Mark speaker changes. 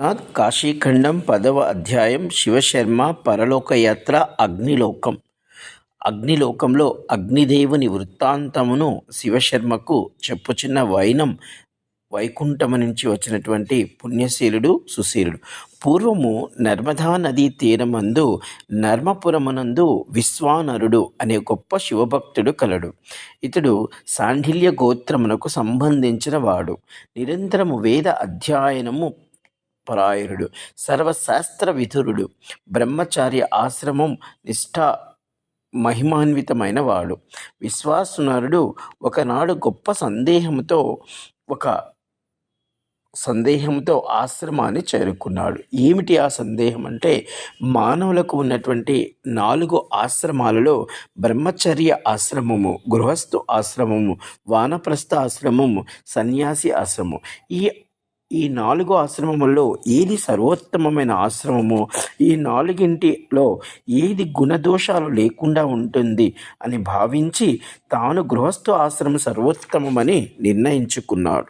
Speaker 1: నాథ్ కాశీఖండం పదవ అధ్యాయం శివశర్మ పరలోకయాత్ర అగ్నిలోకం. అగ్నిలోకంలో అగ్నిదేవుని వృత్తాంతమును శివశర్మకు చెప్పుచున్న వైనం వైకుంఠము నుంచి వచ్చినటువంటి పుణ్యశీలుడు సుశీలుడు. పూర్వము నర్మదా నదీ తీరమందు నర్మపురమునందు విశ్వానరుడు అనే గొప్ప శివభక్తుడు కలడు. ఇతడు సాంఢిల్య గోత్రమునకు సంబంధించిన వాడు. నిరంతరము వేద అధ్యయనము పరాయణుడు సర్వశాస్త్ర విధురుడు బ్రహ్మచార్య ఆశ్రమం నిష్ఠ మహిమాన్వితమైన వాడు విశ్వాసునరుడు ఒకనాడు గొప్ప సందేహంతో ఒక సందేహంతో ఆశ్రమాన్ని చేరుకున్నాడు. ఏమిటి ఆ సందేహం అంటే మానవులకు ఉన్నటువంటి నాలుగు ఆశ్రమాలలో బ్రహ్మచర్య ఆశ్రమము గృహస్థు ఆశ్రమము వానప్రస్థ ఆశ్రమము సన్యాసి ఆశ్రమం ఈ ఈ నాలుగు ఆశ్రమముల్లో ఏది సర్వోత్తమమైన ఆశ్రమము? ఈ నాలుగింటిలో ఏది గుణదోషాలు లేకుండా ఉంటుంది అని భావించి తాను గృహస్థు ఆశ్రమం సర్వోత్తమమని నిర్ణయించుకున్నాడు.